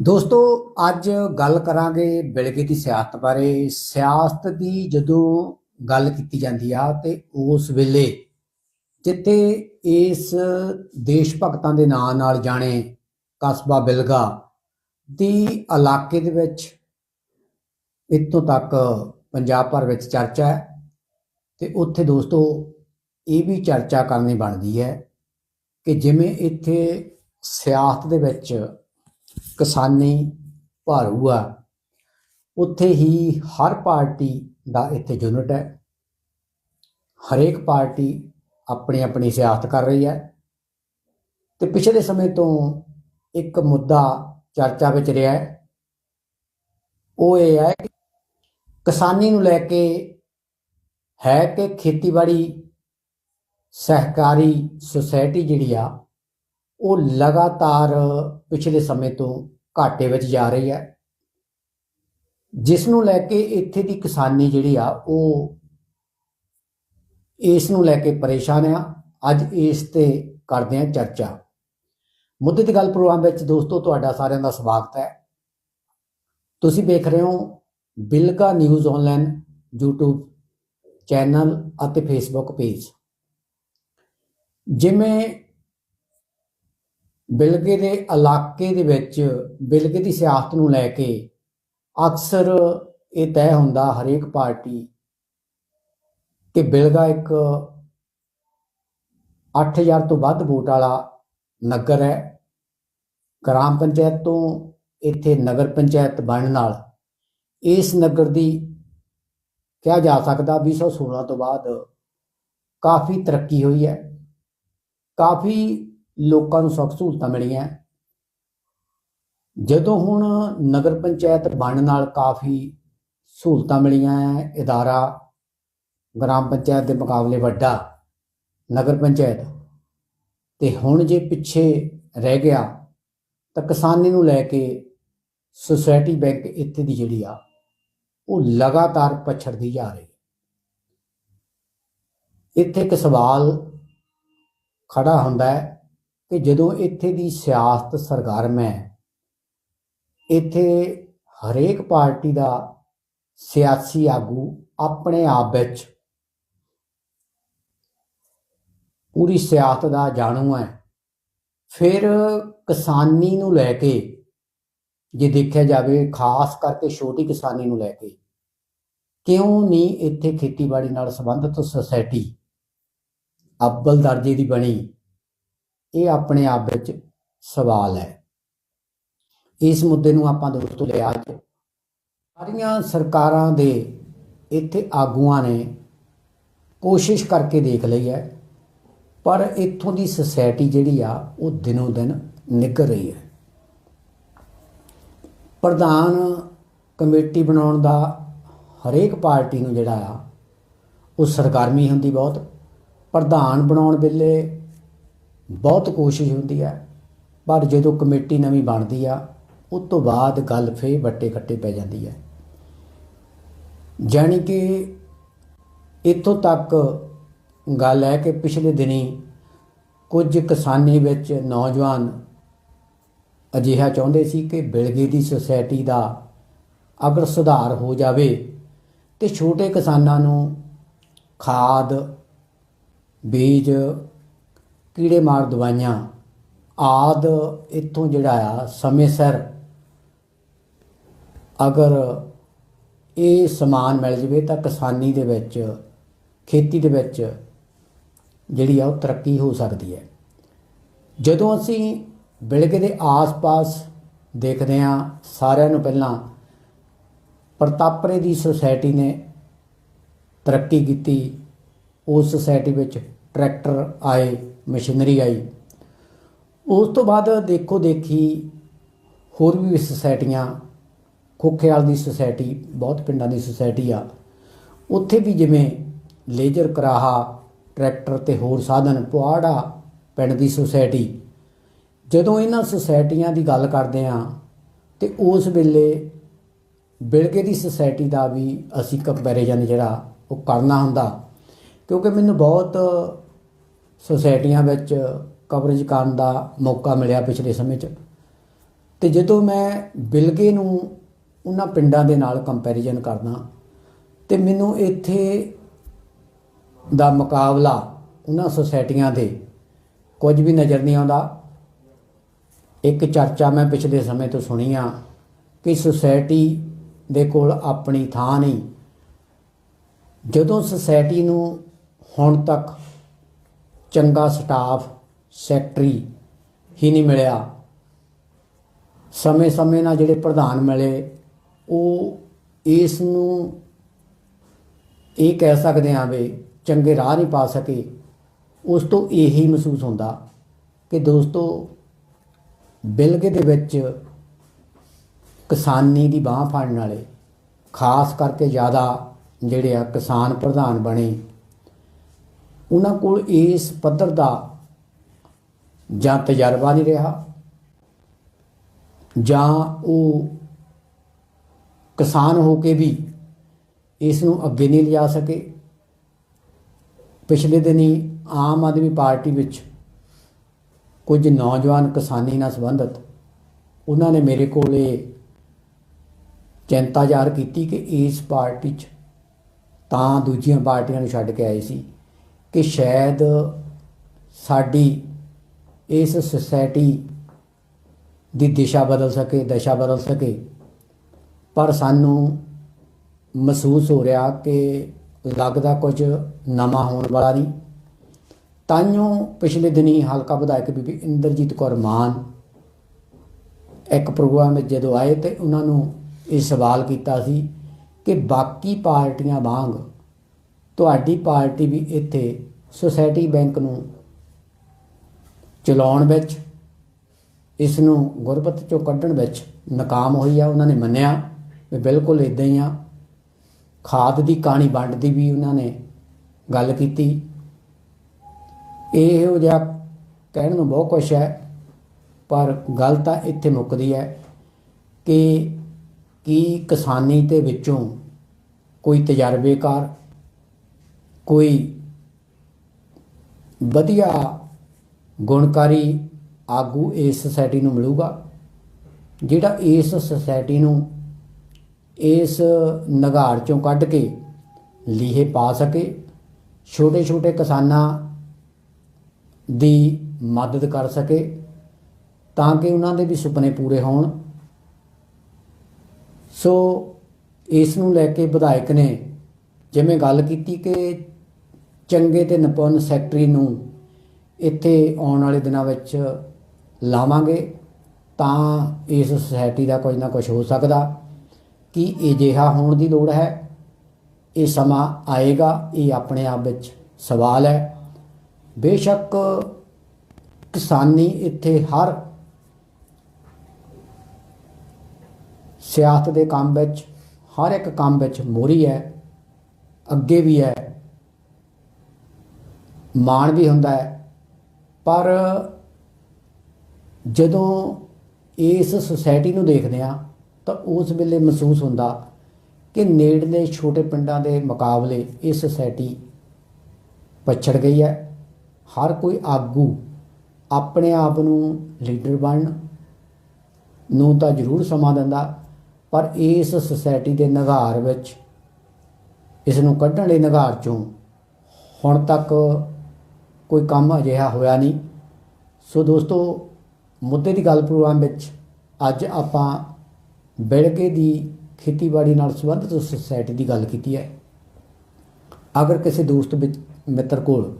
ਦੋਸਤੋ, ਅੱਜ ਗੱਲ ਕਰਾਂਗੇ ਬਿਲਗੇ ਦੀ ਸਿਆਸਤ ਬਾਰੇ। ਸਿਆਸਤ ਦੀ ਜਦੋਂ ਗੱਲ ਕੀਤੀ ਜਾਂਦੀ ਆ ਤੇ ਉਸ ਵੇਲੇ ਜਿੱਥੇ ਇਸ ਦੇਸ਼ ਭਗਤਾਂ ਦੇ ਨਾਂ ਨਾਲ ਜਾਣੇ ਕਸਬਾ ਬਿਲਗਾ ਦੀ ਇਲਾਕੇ ਦੇ ਵਿੱਚ ਇੱਥੋਂ ਤੱਕ ਪੰਜਾਬ ਭਰ ਵਿੱਚ ਚਰਚਾ ਹੈ ਤੇ ਉੱਥੇ ਦੋਸਤੋ, ਇਹ ਵੀ ਚਰਚਾ ਕਰਨੀ ਬਣਦੀ ਹੈ ਕਿ ਜਿਵੇਂ ਇੱਥੇ ਸਿਆਸਤ ਦੇ ਵਿੱਚ ਕਿਸਾਨੀ ਭਾਰੂ ਆ ਉੱਥੇ ਹੀ ਹਰ ਪਾਰਟੀ ਦਾ ਇੱਥੇ ਯੂਨਿਟ ਹੈ। ਹਰੇਕ ਪਾਰਟੀ ਆਪਣੀ ਆਪਣੀ ਸਿਆਸਤ ਕਰ ਰਹੀ ਹੈ। ਤੇ ਪਿਛਲੇ ਸਮੇਂ ਤੋਂ ਇੱਕ ਮੁੱਦਾ ਚਰਚਾ ਵਿੱਚ ਰਿਹਾ ਹੈ। ਉਹ ਇਹ ਹੈ ਕਿ ਕਿਸਾਨੀ ਨੂੰ ਲੈ ਕੇ ਹੈ ਕਿ ਖੇਤੀਬਾੜੀ ਸਹਿਕਾਰੀ ਸੁਸਾਇਟੀ ਜਿਹੜੀ ਆ ਉਹ ਲਗਾਤਾਰ ਪਿਛਲੇ ਸਮੇਂ ਤੋਂ ਘਾਟੇ ਵਿੱਚ ਜਾ ਰਹੀ ਹੈ। ਜਿਸ ਨੂੰ ਲੈ ਕੇ ਇੱਥੇ ਦੀ ਕਿਸਾਨੀ ਜਿਹੜੀ ਆ, ਉਹ ਇਸ ਨੂੰ ਲੈ ਕੇ ਪਰੇਸ਼ਾਨ ਆ। ਅੱਜ ਇਸ ਤੇ ਕਰਦੇ ਆ ਚਰਚਾ। ਮੁੱਦੇ ਦੀ ਗੱਲ ਪ੍ਰੋਗਰਾਮ ਵਿੱਚ ਦੋਸਤੋ, ਤੁਹਾਡਾ ਸਾਰਿਆਂ ਦਾ ਸਵਾਗਤ ਹੈ। ਤੁਸੀਂ ਵੇਖ ਰਹੇ ਹੋ Bilga news online YouTube channel ਅਤੇ Facebook ਪੇਜ। ਜਿਵੇਂ ਬਿਲਗੇ ਦੇ ਇਲਾਕੇ ਦੇ ਵਿੱਚ ਬਿਲਗੇ ਦੀ ਸਿਆਸਤ ਨੂੰ ਲੈ ਕੇ ਅਕਸਰ ਇਹ ਤੈਅ ਹੁੰਦਾ ਹਰੇਕ ਪਾਰਟੀ ਕਿ ਬਿਲਗਾ ਇੱਕ 8000 ਤੋਂ ਵੱਧ ਵੋਟ ਵਾਲਾ ਨਗਰ ਹੈ। ਗ੍ਰਾਮ ਪੰਚਾਇਤ ਤੋਂ ਇੱਥੇ ਨਗਰ ਪੰਚਾਇਤ ਬਣਨ ਨਾਲ ਇਸ ਨਗਰ ਦੀ ਕਿਹਾ ਜਾ ਸਕਦਾ 2016 ਤੋਂ ਬਾਅਦ ਕਾਫੀ ਤਰੱਕੀ ਹੋਈ ਹੈ। ਕਾਫੀ ਲੋਕਾਂ ਨੂੰ ਸੁੱਖ ਸਹੂਲਤਾਂ ਮਿਲੀਆਂ। ਜਦੋਂ ਹੁਣ ਨਗਰ ਪੰਚਾਇਤ ਬਣਨ ਨਾਲ ਕਾਫੀ ਸਹੂਲਤਾਂ ਮਿਲੀਆਂ ਹੈ ਇਦਾਰਾ ਗ੍ਰਾਮ ਪੰਚਾਇਤ ਦੇ ਮੁਕਾਬਲੇ ਵੱਡਾ ਨਗਰ ਪੰਚਾਇਤ, ਤੇ ਹੁਣ ਜੇ ਪਿੱਛੇ ਰਹਿ ਗਿਆ, ਤਾਂ ਕਿਸਾਨੀ ਨੂੰ ਲੈ ਕੇ ਸੁਸਾਇਟੀ ਬੈਂਕ ਇੱਥੇ ਦੀ ਜਿਹੜੀ ਆ, ਉਹ ਲਗਾਤਾਰ ਪਛੜਦੀ ਜਾ ਰਹੀ ਹੈ। ਇੱਥੇ ਇੱਕ ਸਵਾਲ ਖੜਾ ਹੁੰਦਾ ਹੈ ਕਿ ਜਦੋਂ ਇੱਥੇ ਦੀ ਸਿਆਸਤ ਸਰਗਰਮ ਹੈ, ਇੱਥੇ ਹਰੇਕ ਪਾਰਟੀ ਦਾ ਸਿਆਸੀ ਆਗੂ ਆਪਣੇ ਆਪ ਵਿੱਚ ਪੂਰੀ ਸਿਆਸਤ ਦਾ ਜਾਣੂ ਹੈ। ਫਿਰ ਕਿਸਾਨੀ ਨੂੰ ਲੈ ਕੇ, ਜੇ ਦੇਖਿਆ ਜਾਵੇ, ਖਾਸ ਕਰਕੇ ਛੋਟੀ ਕਿਸਾਨੀ ਨੂੰ ਲੈ ਕੇ, ਕਿਉਂ ਨਹੀਂ ਇੱਥੇ ਖੇਤੀਬਾੜੀ ਨਾਲ ਸੰਬੰਧਿਤ ਸੁਸਾਇਟੀ ਅੱਵਲ ਦਰਜੇ ਦੀ ਬਣੀ? ਇਹ ਆਪਣੇ ਆਪ ਵਿੱਚ ਸਵਾਲ ਹੈ। ਇਸ ਮੁੱਦੇ ਨੂੰ ਆਪਾਂ ਦੋਸਤੋ ਲਿਆ ਅੱਜ। ਸਾਰੀਆਂ ਸਰਕਾਰਾਂ ਦੇ ਇੱਥੇ ਆਗੂਆਂ ਨੇ ਕੋਸ਼ਿਸ਼ ਕਰਕੇ ਦੇਖ ਲਈ ਹੈ, ਪਰ ਇੱਥੋਂ ਦੀ ਸੁਸਾਇਟੀ ਜਿਹੜੀ ਆ, ਉਹ ਦਿਨੋਂ ਦਿਨ ਨਿੱਘਰ ਰਹੀ ਹੈ। ਪ੍ਰਧਾਨ ਕਮੇਟੀ ਬਣਾਉਣ ਦਾ ਹਰੇਕ ਪਾਰਟੀ ਨੂੰ ਜਿਹੜਾ ਆ, ਉਹ ਸਰਗਰਮੀ ਹੁੰਦੀ ਬਹੁਤ। ਪ੍ਰਧਾਨ ਬਣਾਉਣ ਵੇਲੇ ਬਹੁਤ ਕੋਸ਼ਿਸ਼ ਹੁੰਦੀ ਹੈ, ਪਰ ਜਦੋਂ ਕਮੇਟੀ ਨਵੀਂ ਬਣਦੀ ਆ, ਉਸ ਤੋਂ ਬਾਅਦ ਗੱਲ ਫੇਰ ਵੱਟੇ ਕੱਟੇ ਪੈ ਜਾਂਦੀ ਹੈ। ਜਾਣੀ ਕਿ ਇੱਥੋਂ ਤੱਕ ਗੱਲ ਹੈ ਕਿ ਪਿਛਲੇ ਦਿਨੀ ਕੁਝ ਕਿਸਾਨੀ ਵਿੱਚ ਨੌਜਵਾਨ ਅਜਿਹਾ ਚਾਹੁੰਦੇ ਸੀ ਕਿ ਬਿਲਗੇ ਦੀ ਸੁਸਾਇਟੀ ਦਾ ਅਗਰ ਸੁਧਾਰ ਹੋ ਜਾਵੇ ਤੇ ਛੋਟੇ ਕਿਸਾਨਾਂ ਨੂੰ ਖਾਦ, ਬੀਜ ਕੀੜੇ ਮਾਰ ਦਵਾਈਆਂ, ਆਦ ਇੱਥੋਂ ਜਿਹੜਾ ਆ, ਸਮੇਂ ਸਿਰ ਅਗਰ ਇਹ ਸਮਾਨ ਮਿਲ ਜਵੇ ਤਾਂ ਕਿਸਾਨੀ ਦੇ ਵਿੱਚ, ਖੇਤੀ ਦੇ ਵਿੱਚ ਜਿਹੜੀ ਆ ਉਹ ਤਰੱਕੀ ਹੋ ਸਕਦੀ ਹੈ। ਜਦੋਂ ਅਸੀਂ ਬਿਲਗੇ ਦੇ ਆਸ-ਪਾਸ ਦੇਖਦੇ ਹਾਂ, ਸਾਰਿਆਂ ਨੂੰ ਪਹਿਲਾਂ ਪ੍ਰਤਾਪਰੇ ਦੀ ਸੁਸਾਇਟੀ ਨੇ ਤਰੱਕੀ ਕੀਤੀ, ਉਸ ਸੁਸਾਇਟੀ ਵਿੱਚ ਟਰੈਕਟਰ ਆਏ, ਮਸ਼ੀਨਰੀ ਆਈ। ਉਸ ਤੋਂ ਬਾਅਦ ਦੇਖੋ ਦੇਖੀ ਹੋਰ ਵੀ ਸੁਸਾਇਟੀਆਂ, ਖੋਖੇਵਾਲ ਦੀ ਸੁਸਾਇਟੀ, ਬਹੁਤ ਪਿੰਡਾਂ ਦੀ ਸੁਸਾਇਟੀ ਆ। ਉੱਥੇ ਵੀ ਜਿਵੇਂ ਲੇਜ਼ਰ ਕਰਾਹਾ, ਟਰੈਕਟਰ ਤੇ ਹੋਰ ਸਾਧਨ, ਪੁਆੜਾ ਪਿੰਡ ਦੀ ਸੁਸਾਇਟੀ। ਜਦੋਂ ਇਹਨਾਂ ਸੁਸਾਇਟੀਆਂ ਦੀ ਗੱਲ ਕਰਦੇ ਆ ਤੇ ਉਸ ਵੇਲੇ ਬਿਲਗੇ ਦੀ ਸੁਸਾਇਟੀ ਦਾ ਵੀ ਅਸੀਂ ਕੰਪੈਰੀਜ਼ਨ ਜਿਹੜਾ ਉਹ ਕਰਨਾ ਹੁੰਦਾ। ਕਿਉਂਕਿ ਮੈਨੂੰ ਬਹੁਤ ਸੁਸਾਇਟੀਆਂ ਵਿੱਚ ਕਵਰੇਜ ਕਰਨ ਦਾ ਮੌਕਾ ਮਿਲਿਆ ਪਿਛਲੇ ਸਮੇਂ 'ਚ। ਤੇ ਜਦੋਂ ਮੈਂ ਬਿਲਗੇ ਨੂੰ ਉਹਨਾਂ ਪਿੰਡਾਂ ਦੇ ਨਾਲ ਕੰਪੈਰੀਜ਼ਨ ਕਰਦਾ, ਤੇ ਮੈਨੂੰ ਇੱਥੇ ਦਾ ਮੁਕਾਬਲਾ ਉਹਨਾਂ ਸੁਸਾਇਟੀਆਂ ਦੇ ਕੁਝ ਵੀ ਨਜ਼ਰ ਨਹੀਂ ਆਉਂਦਾ। ਇੱਕ ਚਰਚਾ ਮੈਂ ਪਿਛਲੇ ਸਮੇਂ ਤੋਂ ਸੁਣੀ ਆ ਕਿ ਸੁਸਾਇਟੀ ਦੇ ਕੋਲ ਆਪਣੀ ਥਾਂ ਨਹੀਂ। ਜਦੋਂ ਸੁਸਾਇਟੀ ਨੂੰ ਹੁਣ ਤੱਕ ਚੰਗਾ ਸਟਾਫ ਸੈਕਟਰੀ ਹੀ ਨਹੀਂ ਮਿਲਿਆ। ਸਮੇਂ-ਸਮੇਂ ਨਾਲ ਜਿਹੜੇ ਪ੍ਰਧਾਨ ਮਿਲੇ, ਉਹ ਇਸ ਨੂੰ ਇਹ ਕਹਿ ਸਕਦੇ ਹਾਂ ਵੀ ਚੰਗੇ ਰਾਹ ਨਹੀਂ ਪਾ ਸਕੇ। ਉਸ ਤੋਂ ਇਹੀ ਮਹਿਸੂਸ ਹੁੰਦਾ ਕਿ ਦੋਸਤੋ, ਬਿਲਗੇ ਦੇ ਵਿੱਚ ਕਿਸਾਨੀ ਦੀ ਬਾਹ ਫੜਨ ਵਾਲੇ, ਖਾਸ ਕਰਕੇ ਜ਼ਿਆਦਾ ਜਿਹੜੇ ਆ ਕਿਸਾਨ ਪ੍ਰਧਾਨ ਬਣੇ ਉਹਨਾਂ ਕੋਲ ਇਸ ਪੱਧਰ ਦਾ ਜਾਂ ਤਜਰਬਾ ਨਹੀਂ ਰਿਹਾ, ਜਾਂ ਉਹ ਕਿਸਾਨ ਹੋ ਕੇ ਵੀ ਇਸ ਨੂੰ ਅੱਗੇ ਨਹੀਂ ਲਿਜਾ ਸਕੇ। ਪਿਛਲੇ ਦਿਨੀ ਆਮ ਆਦਮੀ ਪਾਰਟੀ ਵਿੱਚ ਕੁਝ ਨੌਜਵਾਨ ਕਿਸਾਨੀ ਨਾਲ ਸੰਬੰਧਿਤ ਉਹਨਾਂ ਨੇ ਮੇਰੇ ਕੋਲ ਇਹ ਚਿੰਤਾ ਜ਼ਾਹਰ ਕੀਤੀ ਕਿ ਇਸ ਪਾਰਟੀ 'ਚ ਤਾਂ ਦੂਜੀਆਂ ਪਾਰਟੀਆਂ ਨੂੰ ਛੱਡ ਕੇ ਆਏ ਸੀ। ਕਿ ਸ਼ਾਇਦ ਸਾਡੀ ਇਸ ਸੁਸਾਇਟੀ ਦੀ ਦਿਸ਼ਾ ਬਦਲ ਸਕੇ, ਦਸ਼ਾ ਬਦਲ ਸਕੇ। ਪਰ ਸਾਨੂੰ ਮਹਿਸੂਸ ਹੋ ਰਿਹਾ ਕਿ ਲੱਗਦਾ ਕੁਝ ਨਵਾਂ ਹੋਣ ਵਾਲਾ ਨਹੀਂ। ਤਾਈਓ ਪਿਛਲੇ ਦਿਨੀ ਹਲਕਾ ਵਿਧਾਇਕ ਬੀਬੀ ਇੰਦਰਜੀਤ ਕੌਰ ਮਾਨ ਇੱਕ ਪ੍ਰੋਗਰਾਮ ਵਿੱਚ ਜਦੋਂ ਆਏ ਤੇ ਉਹਨਾਂ ਨੂੰ ਇਹ ਸਵਾਲ ਕੀਤਾ ਸੀ ਕਿ ਬਾਕੀ ਪਾਰਟੀਆਂ ਵਾਂਗ ਤੁਹਾਡੀ ਪਾਰਟੀ ਵੀ ਇੱਥੇ ਸੁਸਾਇਟੀ ਬੈਂਕ ਨੂੰ ਚਲਾਉਣ ਵਿੱਚ, ਇਸ ਨੂੰ ਗੁਰਬਤ ਚੋਂ ਕੱਢਣ ਵਿੱਚ ਨਾਕਾਮ ਹੋਈ ਆ, ਉਹਨਾਂ ਨੇ ਮੰਨਿਆ ਵੀ ਬਿਲਕੁਲ ਇਦਾਂ ਹੀ ਆ। ਖਾਦ ਦੀ ਕਾਣੀ ਵੰਡ ਦੀ ਵੀ ਉਹਨਾਂ ਨੇ ਗੱਲ ਕੀਤੀ। ਇਹੋ ਜਿਹਾ ਕਹਿਣ ਨੂੰ ਬਹੁਤ ਕੁਛ ਹੈ, ਪਰ ਗੱਲ ਤਾਂ ਇੱਥੇ ਮੁੱਕਦੀ ਹੈ ਕਿ ਕੀ ਕਿਸਾਨੀ ਦੇ ਵਿੱਚੋਂ ਕੋਈ ਤਜਰਬੇਕਾਰ ਕੋਈ ਵਧੀਆ ਗੁਣਕਾਰੀ ਆਗੂ ਇਸ ਸੁਸਾਇਟੀ ਨੂੰ ਮਿਲੂਗਾ, ਜਿਹੜਾ ਇਸ ਸੁਸਾਇਟੀ ਨੂੰ ਇਸ ਨਗਾੜ ਚੋਂ ਕੱਢ ਕੇ ਲੀਹੇ ਪਾ ਸਕੇ ਛੋਟੇ ਛੋਟੇ ਕਿਸਾਨਾਂ ਦੀ ਮਦਦ ਕਰ ਸਕੇ, ਤਾਂ ਕਿ ਉਹਨਾਂ ਦੇ ਵੀ ਸੁਪਨੇ ਪੂਰੇ ਹੋਣ। ਸੋ ਇਸ ਨੂੰ ਲੈ ਕੇ ਵਿਧਾਇਕ ਨੇ ਜਿਵੇਂ ਗੱਲ ਕੀਤੀ ਕਿ ਚੰਗੇ ਤੇ ਨਿਪੁੰਨ ਸੈਕਟਰੀ ਨੂੰ ਇੱਥੇ ਆਉਣ ਵਾਲੇ ਦਿਨਾਂ ਵਿੱਚ ਲਾਵਾਂਗੇ, ਤਾਂ ਇਸ ਸੁਸਾਇਟੀ ਦਾ ਕੁਝ ਨਾ ਕੁਝ ਹੋ ਸਕਦਾ। ਕਿ ਇਹ ਜਿਹਾ ਹੋਣ ਦੀ ਲੋੜ ਹੈ? ਇਹ ਸਮਾਂ ਆਏਗਾ, ਇਹ ਆਪਣੇ ਆਪ ਵਿੱਚ ਸਵਾਲ ਹੈ। ਬੇਸ਼ੱਕ ਕਿਸਾਨੀ ਇੱਥੇ ਹਰ ਸਿਆਸਤ ਦੇ ਕੰਮ ਵਿੱਚ, ਹਰ ਇੱਕ ਕੰਮ ਵਿੱਚ ਮੋਰੀ ਹੈ, ਅੱਗੇ ਵੀ ਹੈ। ਮਾਣ ਵੀ ਹੁੰਦਾ ਹੈ। ਪਰ ਜਦੋਂ ਇਸ ਸੁਸਾਇਟੀ ਨੂੰ ਦੇਖਦੇ ਆ ਤਾਂ ਉਸ ਵੇਲੇ ਮਹਿਸੂਸ ਹੁੰਦਾ ਕਿ ਨੇੜਲੇ ਛੋਟੇ ਪਿੰਡਾਂ ਦੇ ਮੁਕਾਬਲੇ ਇਹ ਸੁਸਾਇਟੀ ਪਛੜ ਗਈ ਹੈ। ਹਰ ਕੋਈ ਆਗੂ ਆਪਣੇ ਆਪ ਨੂੰ ਲੀਡਰ ਬਣਨ ਨੂੰ ਤਾਂ ਜ਼ਰੂਰ ਸਮਾਂ ਦਿੰਦਾ, ਪਰ ਇਸ ਸੁਸਾਇਟੀ ਦੇ ਨਿਗਾਰ ਵਿੱਚ, ਇਸ ਨੂੰ ਕੱਢਣ ਲਈ ਨਿਗਾਰ ਚੋਂ ਹੁਣ ਤੱਕ ਕੋਈ ਕੰਮ ਅਜਿਹਾ ਹੋਇਆ ਨਹੀਂ। ਸੋ ਦੋਸਤੋ, ਮੁੱਦੇ ਦੀ ਗੱਲ ਪ੍ਰੋਗਰਾਮ ਵਿੱਚ ਅੱਜ ਆਪਾਂ ਬਿਲਗੇ ਦੀ ਖੇਤੀਬਾੜੀ ਨਾਲ ਸੰਬੰਧਿਤ ਸੁਸਾਇਟੀ ਦੀ ਗੱਲ ਕੀਤੀ ਹੈ। ਅਗਰ ਕਿਸੇ ਦੋਸਤ ਵਿੱਚ, ਮਿੱਤਰ ਕੋਲ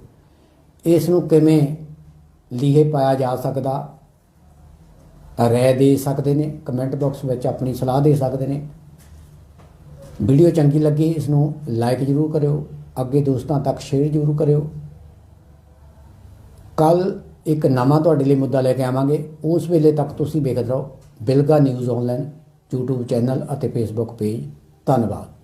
ਇਸ ਨੂੰ ਕਿਵੇਂ ਲੀਹੇ ਪਾਇਆ ਜਾ ਸਕਦਾ, ਰਾਏ ਦੇ ਸਕਦੇ ਨੇ, ਕਮੈਂਟ ਬਾਕਸ ਵਿੱਚ ਆਪਣੀ ਸਲਾਹ ਦੇ ਸਕਦੇ ਨੇ, ਵੀਡੀਓ ਚੰਗੀ ਲੱਗੀ ਇਸ ਨੂੰ ਲਾਈਕ ਜ਼ਰੂਰ ਕਰਿਓ, ਅੱਗੇ ਦੋਸਤਾਂ ਤੱਕ ਸ਼ੇਅਰ ਜ਼ਰੂਰ ਕਰਿਓ। ਕੱਲ ਇੱਕ ਨਵਾਂ ਤੁਹਾਡੇ ਲਈ ਮੁੱਦਾ ਲੈ ਕੇ ਆਵਾਂਗੇ। ਉਸ ਵੇਲੇ ਤੱਕ ਤੁਸੀਂ ਵੇਖਦੇ ਰਹੋ। Bilga news online YouTube channel ਅਤੇ Facebook ਪੇਜ। ਧੰਨਵਾਦ।